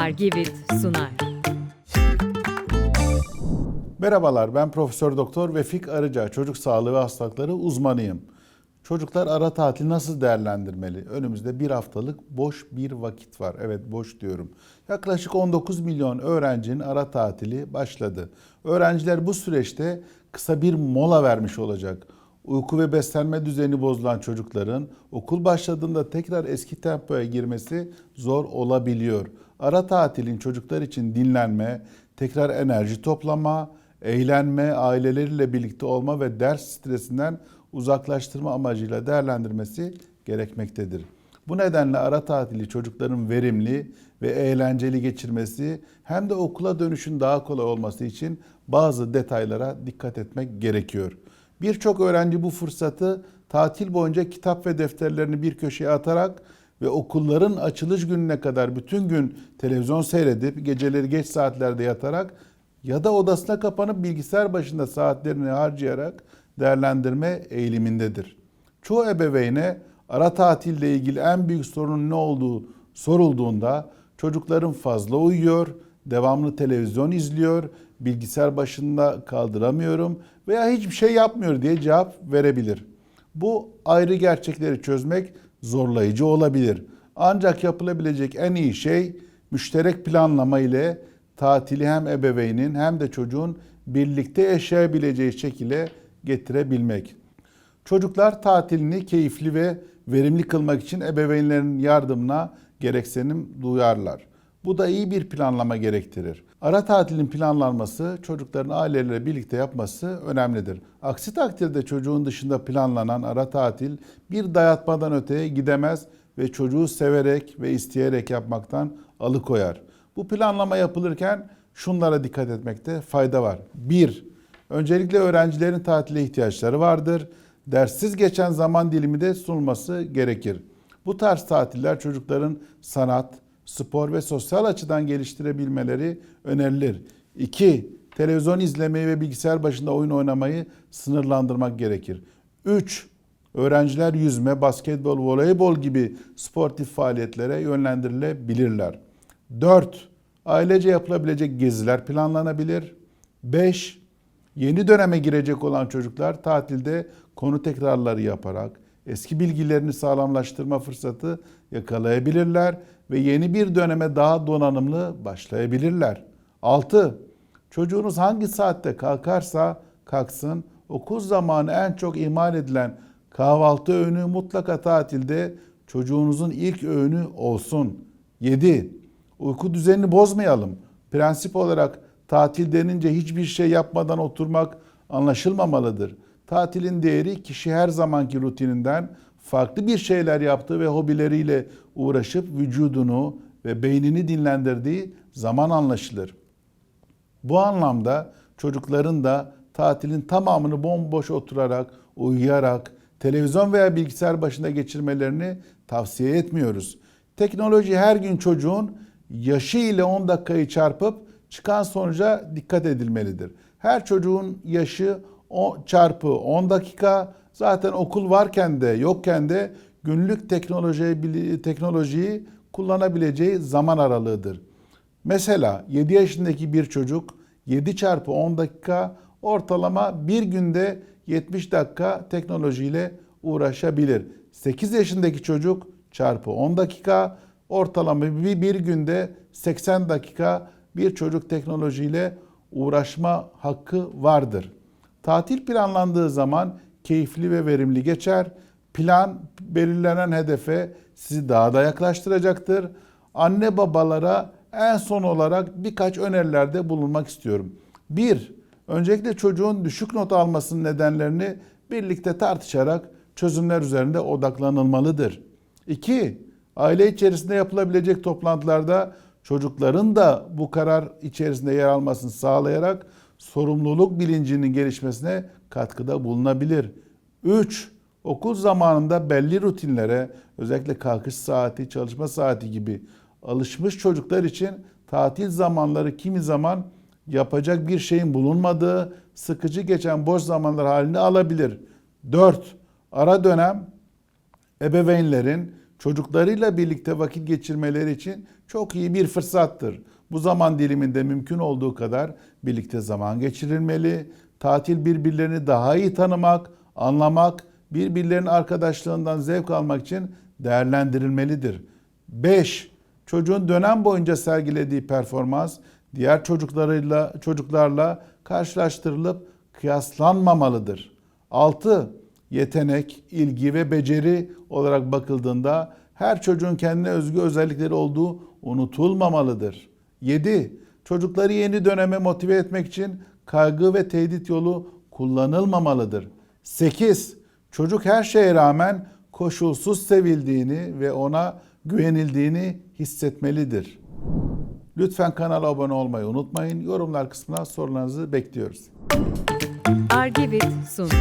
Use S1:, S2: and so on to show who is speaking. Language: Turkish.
S1: Argivit sunar.
S2: Merhabalar, ben Profesör Doktor Vefik Arıca, çocuk sağlığı ve hastalıkları uzmanıyım. Çocuklar ara tatili nasıl değerlendirmeli? Önümüzde bir haftalık boş bir vakit var. Evet boş diyorum. Yaklaşık 19 milyon öğrencinin ara tatili başladı. Öğrenciler bu süreçte kısa bir mola vermiş olacak. Uyku ve beslenme düzeni bozulan çocukların okul başladığında tekrar eski tempoya girmesi zor olabiliyor. Ara tatilin çocuklar için dinlenme, tekrar enerji toplama, eğlenme, aileleriyle birlikte olma ve ders stresinden uzaklaştırma amacıyla değerlendirmesi gerekmektedir. Bu nedenle ara tatili çocukların verimli ve eğlenceli geçirmesi hem de okula dönüşün daha kolay olması için bazı detaylara dikkat etmek gerekiyor. Birçok öğrenci bu fırsatı tatil boyunca kitap ve defterlerini bir köşeye atarak ve okulların açılış gününe kadar bütün gün televizyon seyredip geceleri geç saatlerde yatarak ya da odasına kapanıp bilgisayar başında saatlerini harcayarak değerlendirme eğilimindedir. Çoğu ebeveyne ara tatille ilgili en büyük sorunun ne olduğu sorulduğunda çocukların fazla uyuyor, devamlı televizyon izliyor, bilgisayar başında kaldıramıyorum veya hiçbir şey yapmıyor diye cevap verebilir. Bu ayrı gerçekleri çözmek zorlayıcı olabilir. Ancak yapılabilecek en iyi şey müşterek planlama ile tatili hem ebeveynin hem de çocuğun birlikte yaşayabileceği şekilde getirebilmek. Çocuklar tatilini keyifli ve verimli kılmak için ebeveynlerin yardımına gereksinim duyarlar. Bu da iyi bir planlama gerektirir. Ara tatilin planlanması çocukların aileleriyle birlikte yapması önemlidir. Aksi takdirde çocuğun dışında planlanan ara tatil bir dayatmadan öteye gidemez ve çocuğu severek ve isteyerek yapmaktan alıkoyar. Bu planlama yapılırken şunlara dikkat etmekte fayda var. 1. Öncelikle öğrencilerin tatile ihtiyaçları vardır. Derssiz geçen zaman dilimi de sunulması gerekir. Bu tarz tatiller çocukların sanat, spor ve sosyal açıdan geliştirebilmeleri önerilir. 2. Televizyon izlemeyi ve bilgisayar başında oyun oynamayı sınırlandırmak gerekir. 3. Öğrenciler yüzme, basketbol, voleybol gibi sportif faaliyetlere yönlendirilebilirler. 4. Ailece yapılabilecek geziler planlanabilir. 5. Yeni döneme girecek olan çocuklar tatilde konu tekrarları yaparak eski bilgilerini sağlamlaştırma fırsatı yakalayabilirler ve yeni bir döneme daha donanımlı başlayabilirler. 6. Çocuğunuz hangi saatte kalkarsa kalksın okul zamanı en çok ihmal edilen kahvaltı öğünü mutlaka tatilde çocuğunuzun ilk öğünü olsun. 7. Uyku düzenini bozmayalım. Prensip olarak tatil denince hiçbir şey yapmadan oturmak anlaşılmamalıdır. Tatilin değeri kişi her zamanki rutininden farklı bir şeyler yaptığı ve hobileriyle uğraşıp vücudunu ve beynini dinlendirdiği zaman anlaşılır. Bu anlamda çocukların da tatilin tamamını bomboş oturarak, uyuyarak, televizyon veya bilgisayar başında geçirmelerini tavsiye etmiyoruz. Teknoloji her gün çocuğun yaşı ile 10 dakikayı çarpıp çıkan sonuca dikkat edilmelidir. Her çocuğun yaşı o çarpı 10 dakika zaten okul varken de yokken de günlük teknolojiyi, teknolojiyi kullanabileceği zaman aralığıdır. Mesela 7 yaşındaki bir çocuk 7 çarpı 10 dakika ortalama bir günde 70 dakika teknolojiyle uğraşabilir. 8 yaşındaki çocuk çarpı 10 dakika ortalama bir, bir günde 80 dakika bir çocuk teknolojiyle uğraşma hakkı vardır. Tatil planlandığı zaman keyifli ve verimli geçer. Plan belirlenen hedefe sizi daha da yaklaştıracaktır. Anne babalara en son olarak birkaç önerilerde bulunmak istiyorum. Bir, öncelikle çocuğun düşük not almasının nedenlerini birlikte tartışarak çözümler üzerinde odaklanılmalıdır. İki, aile içerisinde yapılabilecek toplantılarda çocukların da bu karar içerisinde yer almasını sağlayarak sorumluluk bilincinin gelişmesine katkıda bulunabilir. 3. Okul zamanında belli rutinlere özellikle kalkış saati, çalışma saati gibi alışmış çocuklar için tatil zamanları kimi zaman yapacak bir şeyin bulunmadığı, sıkıcı geçen boş zamanlar halini alabilir. 4. Ara dönem ebeveynlerin çocuklarıyla birlikte vakit geçirmeleri için çok iyi bir fırsattır. Bu zaman diliminde mümkün olduğu kadar birlikte zaman geçirilmeli. Tatil birbirlerini daha iyi tanımak, anlamak, birbirlerinin arkadaşlığından zevk almak için değerlendirilmelidir. 5. Çocuğun dönem boyunca sergilediği performans diğer çocuklarıyla çocuklarla karşılaştırılıp kıyaslanmamalıdır. 6. Yetenek, ilgi ve beceri olarak bakıldığında her çocuğun kendine özgü özellikleri olduğu unutulmamalıdır. 7. Çocukları yeni döneme motive etmek için kaygı ve tehdit yolu kullanılmamalıdır. 8. Çocuk her şeye rağmen koşulsuz sevildiğini ve ona güvenildiğini hissetmelidir. Lütfen kanala abone olmayı unutmayın. Yorumlar kısmına sorularınızı bekliyoruz.
S1: Argivit sundu.